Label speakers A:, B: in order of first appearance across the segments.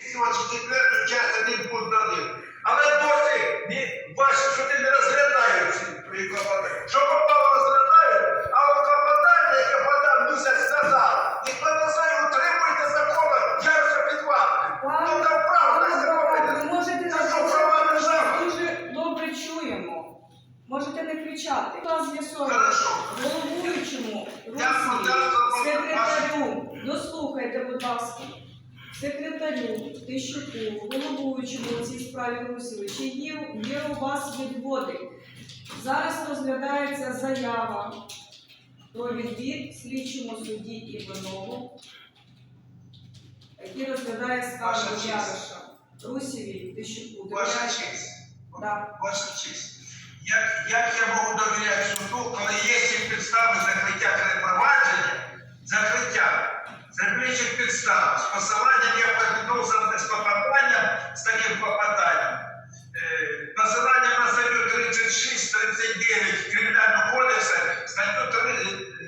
A: Ось четверту часть один пункт один. Але досі ваші суди не розглядають ці клопотання. Що попало розглядають, а от клопотання, яке подав місяць назад, ніхто не знає, утримуйте закони, я вже під вами. Ну там не
B: адвокат,
A: робите.
B: ви можете
A: Це що, права держави?
B: дуже добре чуємо. Можете не кричати. Та з'ясовує
A: Хорошо.
B: головуючому Русі,
A: подав
B: секретарю, дослухайте, будь ласка, секретарю, Тищуку, головуючому у цій справі Русіві, чи є, є у вас відводи? Зараз розглядається заява про відвід слідчому судді Іванову, який розглядає скаргу
A: Ваша честь.
B: Яроша. Русіві, Тищуку,
A: Ваша
B: довіряєте?
A: честь.
B: Да.
A: Ваша честь. Як, як я можу довіряти суду, коли є всі підстави закриття провадження, закриття закричих підстав з посиланням я повернувся з з таким попаданням. Е, посилання на статтю 36, 39 Кримінального кодексу, статтю 3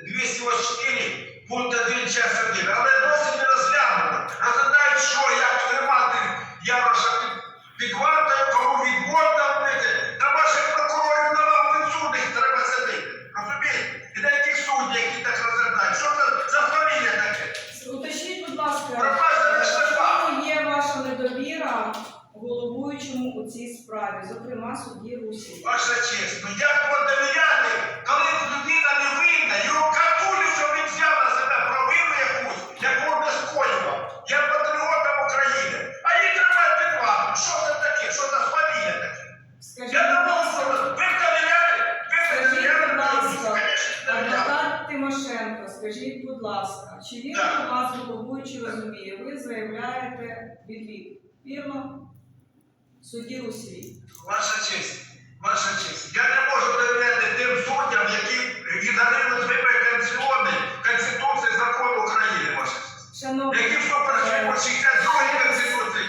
A: 284, пункт 1, час 1. Але досі не розглянуто. Розглядають, що, як тримати Яроша під, під вартою, кому відвод давати. Та ваших прокурорів на вам підсудних треба сидіти. Розумієте? І на яких суддях, які так розглядають. Що це за фамілія таке?
B: Уточніть, будь ласка,
A: Пропажа не штрафа.
B: чому є ваша недовіра головуючому у цій справі, зокрема судді Русі?
A: Ваша честь, ну як можна довіряти, коли людина не винна, його катулі, що він взяв на себе провину якусь, яку не скоював. Я патріотом України. А її треба під варту. Що це таке? Що за фамілія таке?
B: Скажіть,
A: Я
B: будь
A: думав,
B: ласка,
A: що ви довіряли, ви
B: Скажіть,
A: довіряли,
B: будь ласка,
A: Конечно, довіряли.
B: адвокат Тимошенко, скажіть, будь ласка, чи він
A: Так.
B: у вас головуючий розуміє? Ви заявляєте відвід. Вірно? Судді Русі.
A: Ваша честь, ваша честь. Я не можу довіряти тим суддям, які віддають вибори Конституції, Конституції, закону України, ваша честь.
B: Шановні,
A: Які суперечать по 62 Конституції.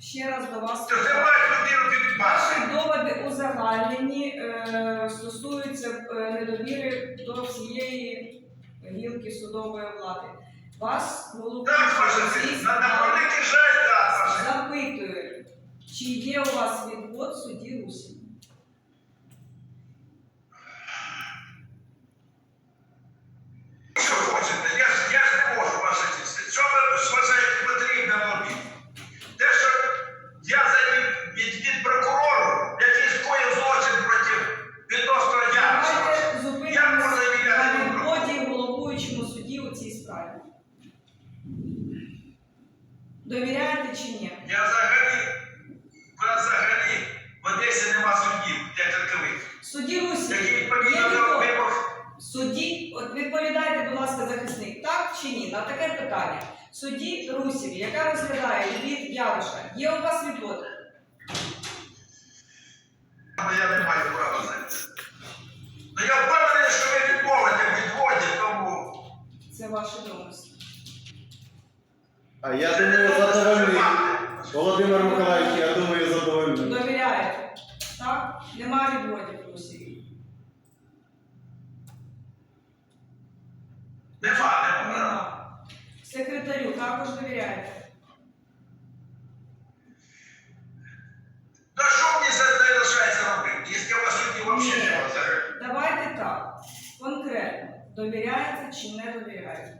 B: ще раз до вас.
A: Що знімають людину під
B: Ваші доводи узагальнені е, стосуються е, недовіри до всієї гілки судової влади. Вас
A: Так, ваша честь. На, на великий жаль, так, ваша честь.
B: запитує, чи є у вас відвод судді Русі?
A: Що хочете? Я ж, я ж не можу, ваша честь. Що ви вважаєте потрібно робити? Те, що я за від, від прокурору, який скоїв злочин проти відносно Яроша.
B: Давайте
A: Як можна
B: зупинимося
A: довіряти
B: на
A: прокурору?
B: відводі головуючому судді у цій справі. Довіряєте чи ні?
A: Я взагалі, в нас взагалі в Одесі нема суддів для такових.
B: Судді Русі,
A: Які
B: є
A: відповідно до
B: відвод?
A: вимог
B: Судді, от відповідайте, будь ласка, захисник, так чи ні? На таке питання. Судді Русіві, яка розглядає від Яроша, є у вас відвод?
A: але я не маю права знати. Ну я впевнений, що ви відмовите в відводі, тому
B: Це ваші домисли.
C: А я думаю, задовольний. Володимир Миколаївич, я думаю, задовольний.
B: Довіряєте? Так? Немає відводів Русіві.
A: нема, нема.
B: Нема. Секретарю також довіряєте.
A: Ну що мені за це лишається робити, якщо у вас судді взагалі
B: Ні.
A: нема взагалі?
B: Давайте так. Конкретно. Довіряєте чи не довіряєте?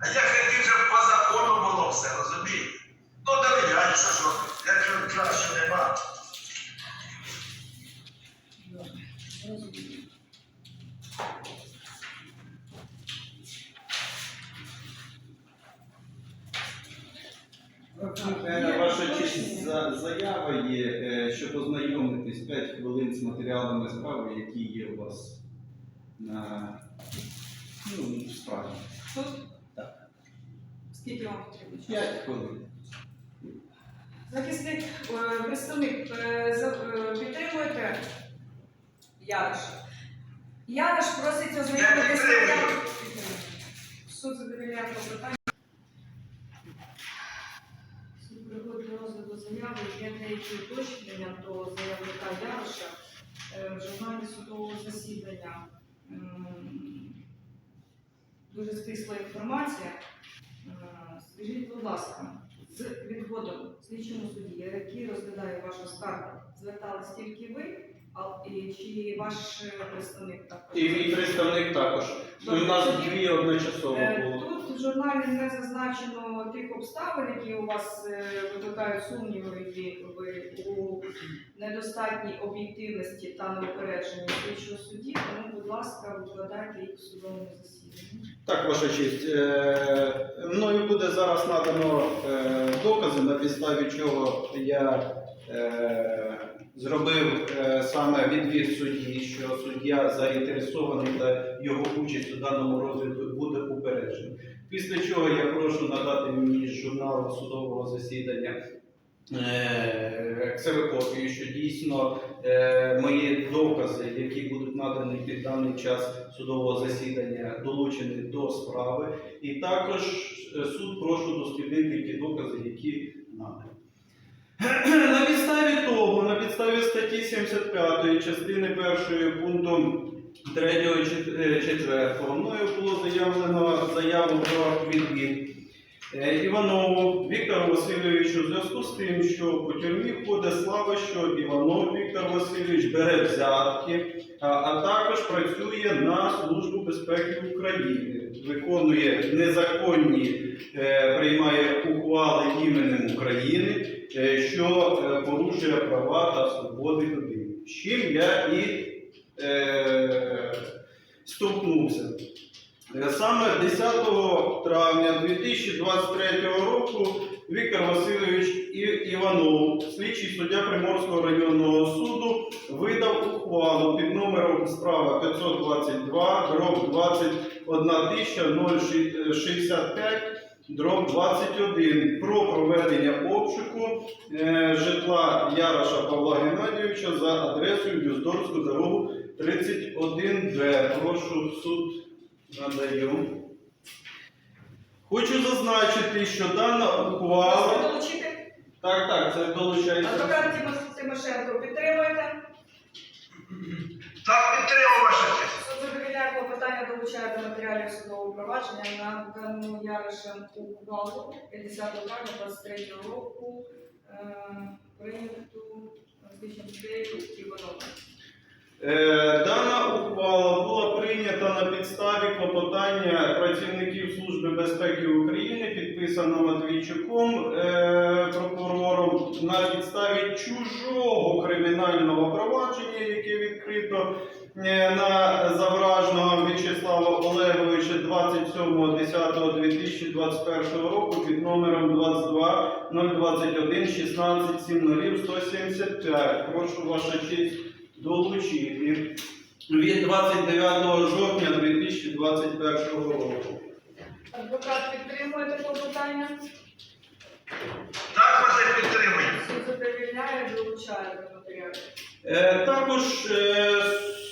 A: А я хотів, щоб по закону було все, розумієте? Ну довіряю, що ж робити, якщо краще нема.
B: Добре. Розумію.
C: Е, Ваша честь, заява є, е, щоб ознайомитись 5 хвилин з матеріалами справи, які є у вас на ну, справі.
B: Тут?
C: Так.
B: Скільки вам потрібно?
C: 5 хвилин.
B: Захисник, е, представник, е, е, підтримуєте Яроша? Ярош просить ознайомитися. Суд задовольняє клопотання. Суд приводить до розгляду заяви, є деякі уточнення до заявника Яроша е, в журналі судового засідання. Дуже стисла інформація. Е, Скажіть, будь ласка, з відводом слідчому судді, який розглядає вашу скаргу, звертались тільки ви, чи ваш е, представник також?
C: І мій представник також. У нас дві одночасово
B: Е,
C: було.
B: Тут в журналі не зазначено тих обставин, які у вас е, викликають сумніви ви у недостатній об'єктивності та неупередженні слідчого судді, тому, будь ласка, викладайте їх в судовому засіданні.
C: Так, ваша честь. Мною буде зараз надано докази, на підставі чого я зробив е, саме відвід судді, що суддя заінтересований та його участь у даному розгляду буде упереджений. Після чого я прошу надати мені з судового засідання ксерокопію, що дійсно е, мої докази, які будуть надані під даний час судового засідання, долучені до справи. І також е, суд прошу дослідити ті докази, які надані. На підставі того, на підставі статті 75 частини 1 пункту 3 4 мною було заявлено заяву про відвід Е, Іванову Віктору Васильовичу в зв'язку з тим, що по тюрмі ходить слава, що Іванов Віктор Васильович бере взятки, а, також працює на Службу безпеки України, виконує незаконні, е, приймає ухвали іменем України, е, що е, порушує права та свободи людини. З чим я і е, столкнувся. Саме 10 травня 2023 року Віктор Васильович Іванов, слідчий суддя Приморського районного суду, видав ухвалу під номером справа 522 дроб 21065 дроб 21 про проведення обшуку е, житла Яроша Павла Геннадійовича за адресою Юздорську дорогу 31Б. Прошу суд надаю. Хочу зазначити, що дана ухвала.
B: долучити?
C: Так, так, це долучається.
B: Адвокат Тимош- Тимошенко підтримуєте?
A: Так підтримав ваша честь.
B: Суд задовільняє клопотання долучає до матеріалів судового провадження на дану Яришем ухвалу 50 травня 23 року е, прийняту слідчим суддею Івановим.
C: Е, Дана ухвала була прийнята на підставі клопотання працівників Служби безпеки України, підписана Матвійчуком е, прокурором на підставі чужого кримінального провадження, яке відкрито е, на Завражного В'ячеслава Олеговича 27.10.2021 року під номером 22 021 16 70 175. Прошу ваша честь долучити від 29 жовтня 2021 року.
B: Адвокат підтримує таке клопотання?
A: Так вас і підтримую.
B: Суд задовільняє, долучає до матеріалів.
C: Е, Також е,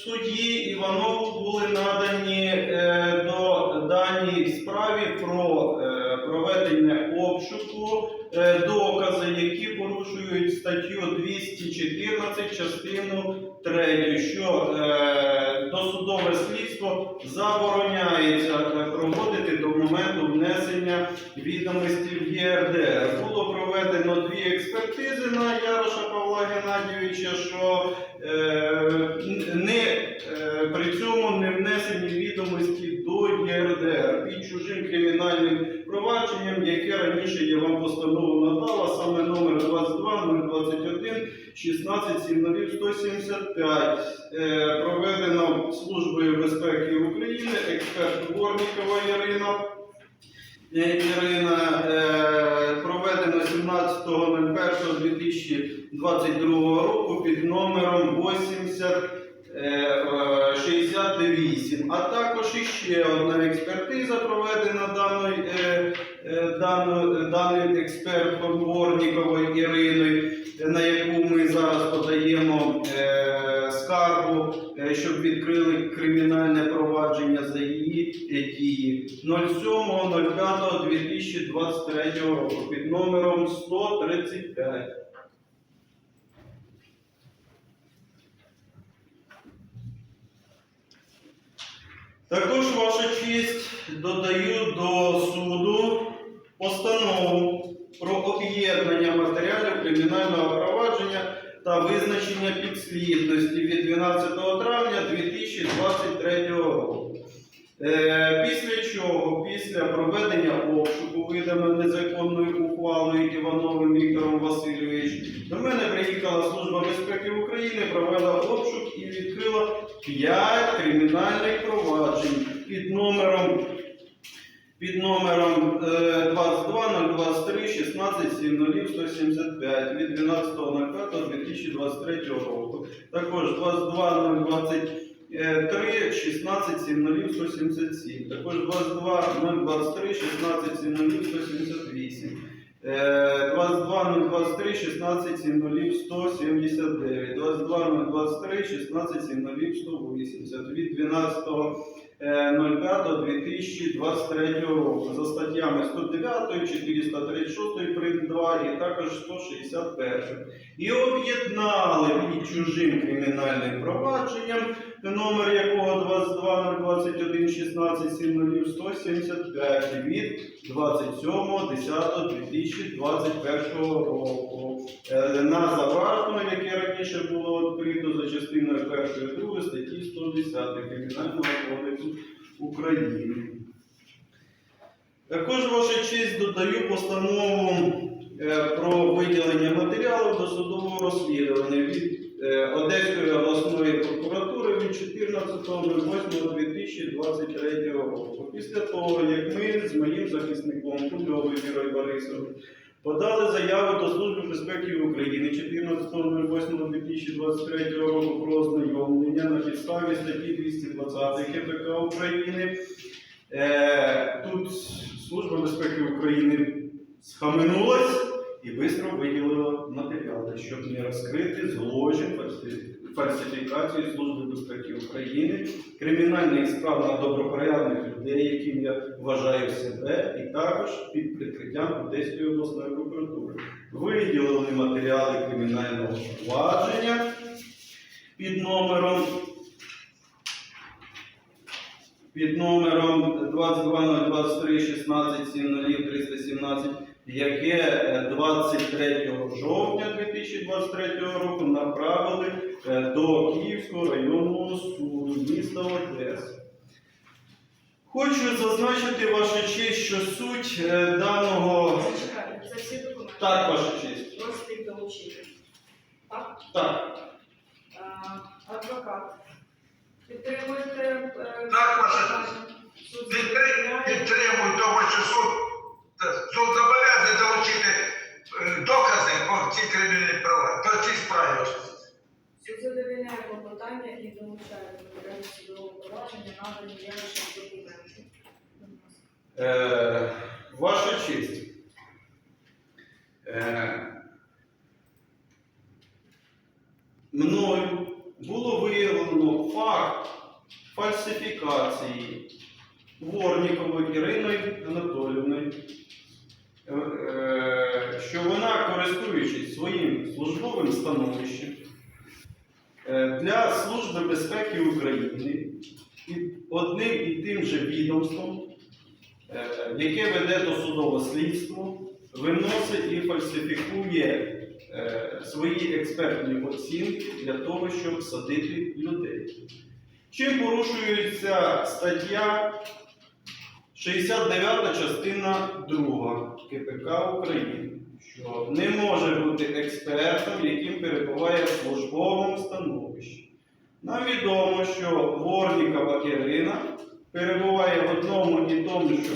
C: судді Іванову були надані е, до даній справі про е, проведення обшуку е, докази, які порушують статтю 214 частину 3, що е, досудове слідство забороняється е, проводити до моменту внесення відомості в ЄРДР. Було проведено дві експертизи на Яроша Павла Геннадійовича, що е, не, е, при цьому не внесені відомості до ЄРДР під чужим кримінальним провадженням, яке раніше я вам постанову надала, саме номер 22 021 16 70 175, е, проведено Службою безпеки України, експерт Горнікова Ірина. Е, Ірина е, проведено 17.01.2022 року під номером 80 е, 68. А також іще одна експертиза проведена даною, даною, даним експертом Горніковою Іриною, на яку ми зараз подаємо е, скаргу, е, щоб відкрили кримінальне провадження за її е, дії 07.05.2023 року під номером 135. Також ваша честь додаю до суду постанову про об'єднання матеріалів кримінального провадження та визначення підслідності від 12 травня 2023 року. Е, Після чого, після проведення обшуку, видано незаконною ухвалою Івановим Віктором Васильовичем, до мене приїхала Служба безпеки України, провела обшук і відкрила 5 кримінальних проваджень під номером під номером е, 22 16 175 від 12.05.2023 року. Також 22 03 16 177. Також 22 023 16 178. Е, 22 023 16 179. 22 023 16 180. Від 12 05.2023 року за статтями 109, 436 прим. 2 і також 161. І об'єднали під чужим кримінальним провадженням, номер якого 22 16 175 від 27.10.2021 року. Е, На завражено, яке раніше було відкрито за частиною 1 і 2 статті 110 Кримінального кодексу України. Також ваша честь додаю постанову е, про виділення матеріалів до судового розслідування від е, Одеської обласної прокуратури від 14.08.2023 року. Після того, як ми з моїм захисником Кульовою Вірою Борисовою подали заяву до Служби безпеки України 14.08.2023 року про ознайомлення на підставі статті 220 КПК України. Е, Тут Служба безпеки України схаменулась і швидко виділила матеріали, щоб не розкрити злочин фальсифі- фальсифікації Служби безпеки України, кримінальних справ на добропорядних людей, яким я вважаю себе, і також під прикриттям Одеської обласної прокуратури. Виділили матеріали кримінального провадження під номером під номером 22 16 317, яке е, 23 жовтня 2023 року направили е, до Київського районного суду міста Одеса. Хочу зазначити ваша честь, що суть е, даного.
B: Зачекайте, це всі документи.
C: Так, ваша честь.
B: Просто їх долучити. Так?
C: Так.
B: А, Адвокат. Підтримуєте? е,
A: Так, ваша
B: Суд
A: Підтри-
B: задовольняє?
A: Підтримую того, що суд, суд зобов'язаний долучити е, докази по цій кримінальній права, по цій справі.
B: Суд задовольняє клопотання і долучає до матеріалу судового провадження надані явищем документи.
C: Е, ваша честь. Е, мною було виявлено факт фальсифікації Ворнікової Іриною Анатолівною, е, е, що вона, користуючись своїм службовим становищем безпеки України одним і тим же відомством е, яке веде досудове слідство, виносить і фальсифікує е, свої експертні оцінки для того, щоб садити людей. Чим порушується стаття 69 частина 2 КПК України, що не може бути експертом, яким перебуває в службовому становищі. Нам відомо, що Ворнікова Ірина перебуває в одному і тому, що,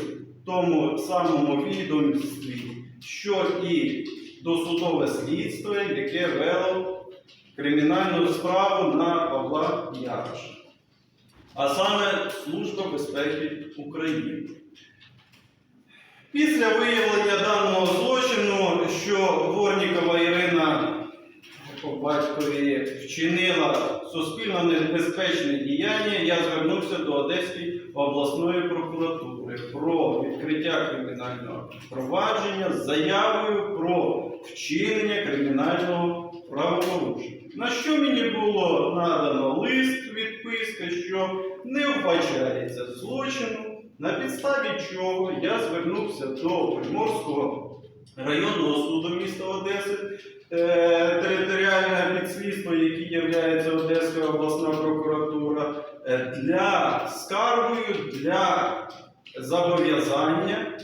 C: тому самому відомстві, що і досудове слідство, яке вело кримінальну справу на Павла Яроша, а саме Служба безпеки України. Після виявлення даного злочину, що Ворнікова Ірина по батькові вчинила суспільно небезпечне діяння, я звернувся до Одеської обласної прокуратури про відкриття кримінального провадження з заявою про вчинення кримінального правопорушення. На що мені було надано лист відписка, що не вбачається злочину, на підставі чого я звернувся до Приморського районного суду міста Одеси, територіальне підслідство, яке є Одеська обласна прокуратура, е, для скаргою для зобов'язання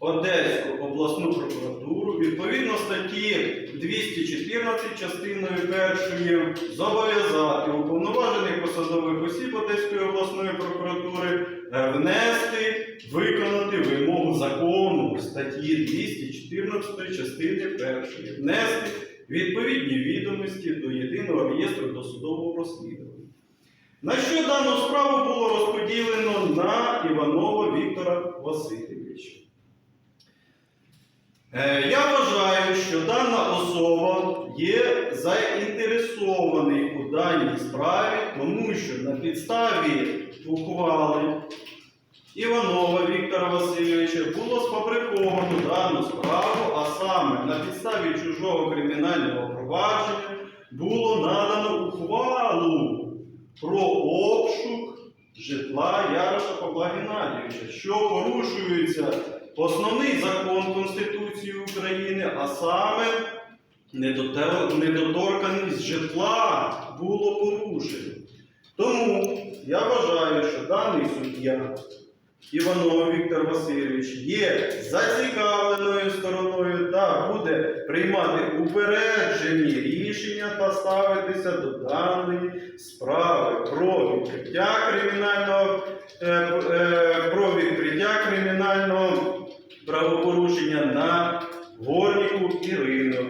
C: Одеську обласну прокуратуру відповідно статті 214 частиною першої зобов'язати уповноважених посадових осіб Одеської обласної прокуратури е, внести, виконати вимогу закону статті 214 частини першої, внести відповідні відомості до єдиного реєстру досудового розслідування. На що дану справу було розподілено на Іванова Віктора Васильовича. Е, Я вважаю, що дана особа є заінтересований у даній справі, тому що на підставі ухвали Іванова Віктора Васильовича було сфабриковано дану справу, а саме на підставі чужого кримінального провадження було надано ухвалу про обшук житла Яроша Павла Геннадійовича, що порушується основний закон Конституції України, а саме недоторканість житла було порушено. Тому я вважаю, що даний суддя Іванов Віктор Васильович є зацікавленою стороною та буде приймати упереджені рішення та ставитися до даної справи про відкриття кримінального е, е,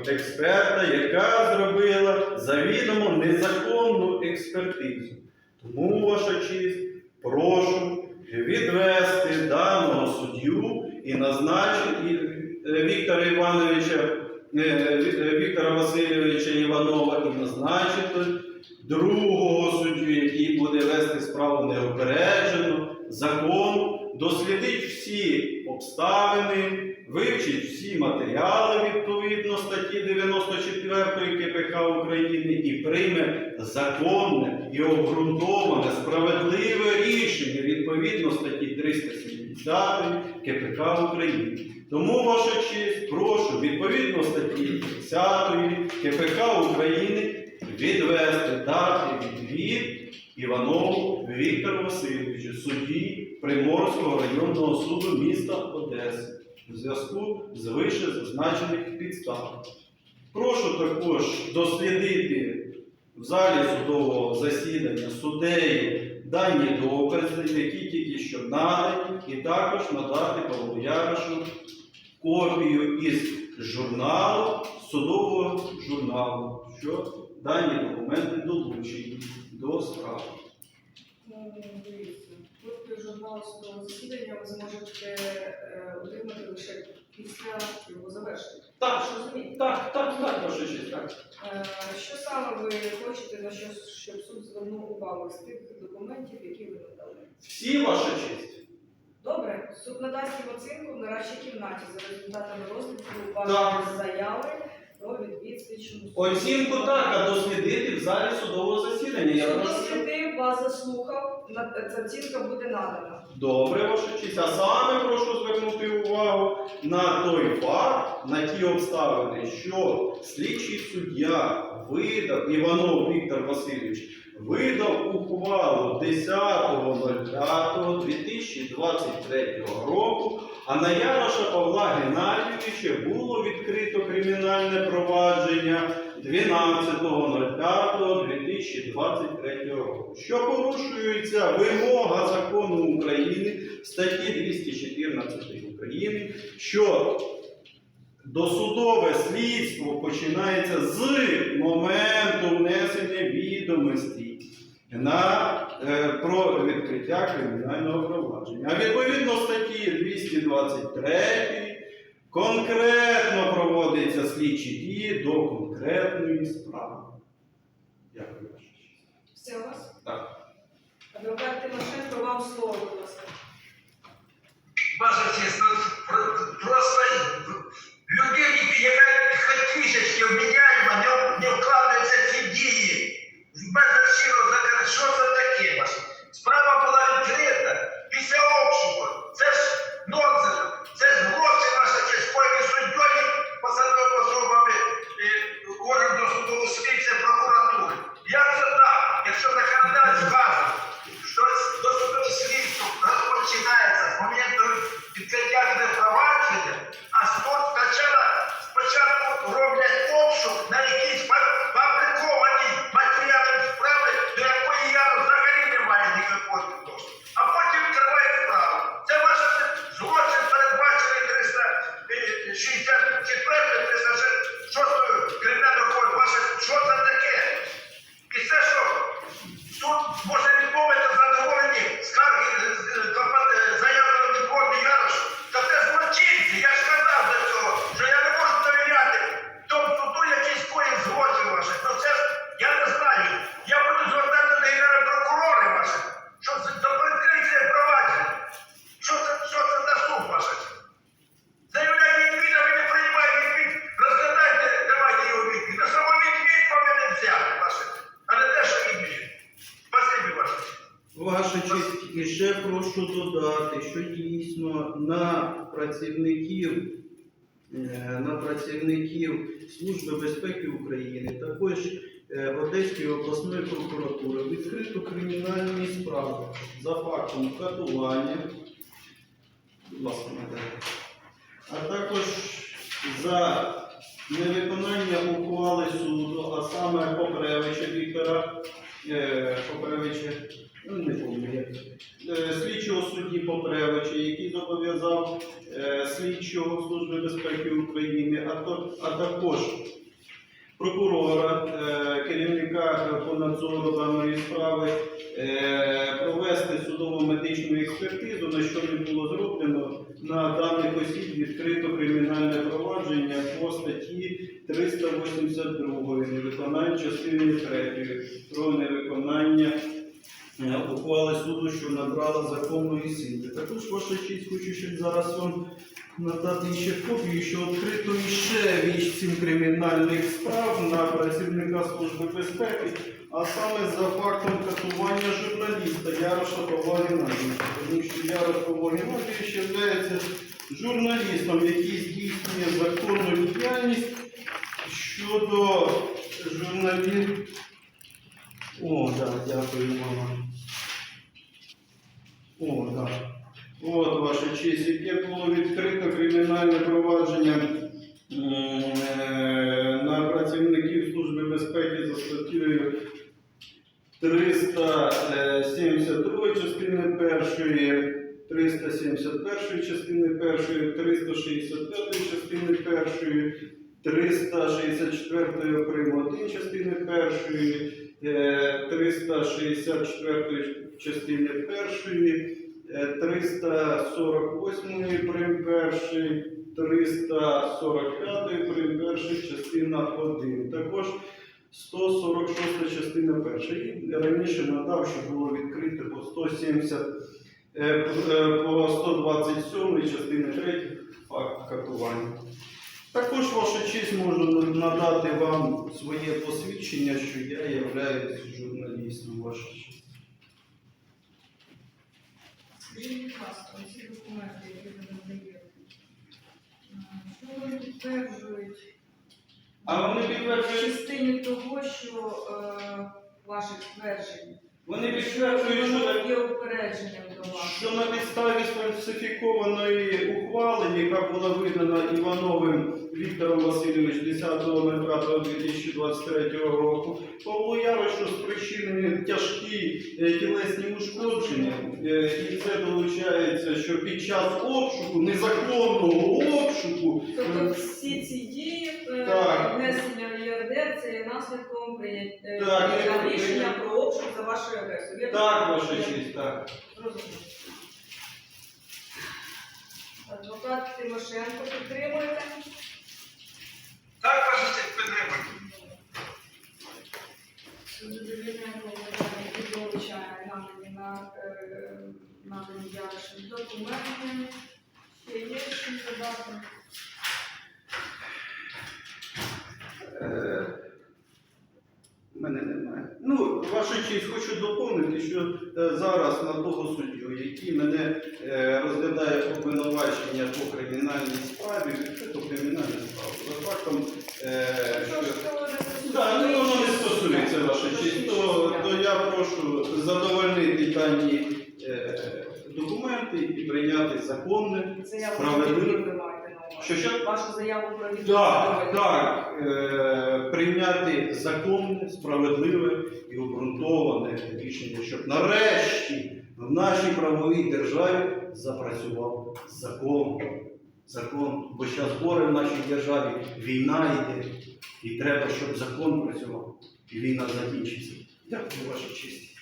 C: експерта, яка зробила завідомо незаконну експертизу. Тому, ваша честь, прошу відвести даного суддю і назначити е, Віктора Івановича, е, е, Віктора Васильовича Іванова і назначити другого суддю, який буде вести справу неопереджено, закон, дослідить всі обставини, вивчить всі матеріали відповідно статті 94 КПК України і прийме законне і обґрунтоване справедливе рішення відповідно статті 370 КПК України. Тому, ваша честь, прошу відповідно статті 10 КПК України відвести дати відвід Іванову Віктору Васильовичу, судді Приморського районного суду міста Одеси у зв'язку з вище зазначених підстав. Прошу також дослідити в залі судового засідання судею дані докази, які тільки що надані, і також надати Павлу Ярошу копію із журналу, судового журналу, що дані документи долучені до справи.
B: Копію журналу судового засідання ви зможете отримати лише після його завершення.
C: Так, так, так, так, ваша честь, так.
B: Що саме ви хочете, на що щоб суд звернув увагу з тих документів, які ви надали?
C: Всі ваша честь.
B: Добре, суд надасть їм оцінку в нарадчій кімнаті за результатами розгляду вашої заяви про відвід слідчому суду.
C: Оцінку так, а дослідити в залі судового засідання. Я прошу.
B: дослідив, вас заслухав, ця оцінка буде надана.
C: Добре, ваша честь. А саме прошу звернути увагу на той факт, на ті обставини, що слідчий суддя видав Іванов Віктор Васильович видав ухвалу 10.05.2023 року, а на Яроша Павла Геннадійовича було відкрито кримінальне провадження 12.05.2023 року, що порушується вимога закону України статті 214 України, що досудове слідство починається з моменту внесення відомостей на, е, про відкриття кримінального провадження. А відповідно статті 223 конкретно проводяться слідчі дії до конкретної справи. Дякую. Ваша честь.
B: Все у вас?
C: Так.
B: Адвокат Тимошенко, вам слово, будь ласка.
A: Ваша честь, ну, про- просто людині, яка хоч трішечки
C: Só gostaria за невиконання ухвали суду, а саме Попревича Віктора е, Попревича, ну не пам'ятаю, е, слідчого судді Попревича, який зобов'язав е, слідчого Служби безпеки України, а, також прокурора, керівника по надзору даної справи, провести судово-медичну експертизу, на що не було зроблено на даних осіб відкрито кримінальне по статті 382 невиконання частини 3 про невиконання е, ухвали суду, що набрала законної сили. Також ваша честь хочу ще зараз вам надати ще копію, що відкрито іще вісім кримінальних справ на працівника Служби безпеки, а саме за фактом катування журналіста Яроша Павла Геннадійовича. Тому що Ярош Павло Геннадійович є журналістом, який здійснює законну діяльність щодо журналістів. О, так, дякую вам. О, так. От, ваша честь, яке було відкрито кримінальне провадження е, на працівників Служби безпеки за статтею 372 частини 1, 371 частини 1, 365 частини 1, 364 прим. 1 частини 1, е, 364 частини 1, Е, 348 прим. перший, 345 прим. перший, частина 1. Також 146 частина перша. Раніше надав, що було відкрите по 170, е, е, по 127 частини 3 факт катування. Також ваша честь можу надати вам своє посвідчення, що я являюсь журналістом. Ваша честь.
B: Будь ласка, ці документи, які ви надаєте, що вони підтверджують
C: А вони
B: в
C: підтверджують,
B: частині того, що е, ваших тверджень,
C: вони підтверджують, що
B: є упередженням до.
C: Що на підставі сфальсифікованої ухвали, яка була видана Івановим Віктором Васильович 10.05.2023 року, Павло Ярошу спричинені тяжкі е, тілесні ушкодження, Е, і це долучається, що під час обшуку, незаконного обшуку,
B: Тобто
C: е,
B: всі ці дії е,
C: Так.
B: внесення в ЄРДР це є наслідком прийняття
C: Так,
B: прийняття
C: я-
B: рішення про обшук за вашою адресою. Вірно?
C: так, ваша честь, так.
B: Зрозуміло. Адвокат Тимошенко підтримуєте?
A: Так, ваша честь, підтримую.
B: Задовільненко Володимир Петровича надані на е, надані Ярошем документи. Ще є що задати?
C: Мене немає. Ну, ваша честь, хочу доповнити, що е, зараз на того суддю, який мене е, розглядає обвинувачення по кримінальній справі, відкрито кримінальна справа. За фактом, е,
B: Що
C: Так, ну воно не
B: стосується.
C: ваша честь, то, то я прошу задовольнити дані документи і прийняти законне, справедливе. Що що?
B: Вашу заяву про.
C: Так, так. Е, прийняти законне, справедливе і обґрунтоване рішення, щоб нарешті в нашій правовій державі запрацював закон. Закон. Бо зараз горе в нашій державі, війна йде, і треба, щоб закон працював, і війна закінчиться. Дякую, ваша честь.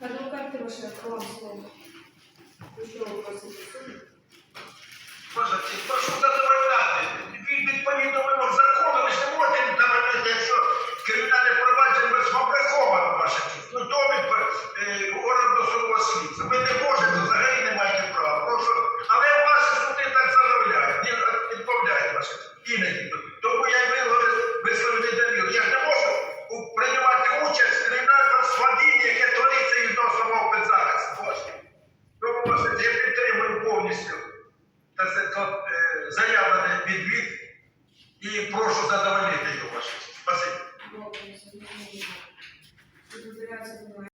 B: Адвокат Тимошенко, вам слово. Ви що ви просите суд?
A: Честь, прошу задовольняти. Від відповідно ми закону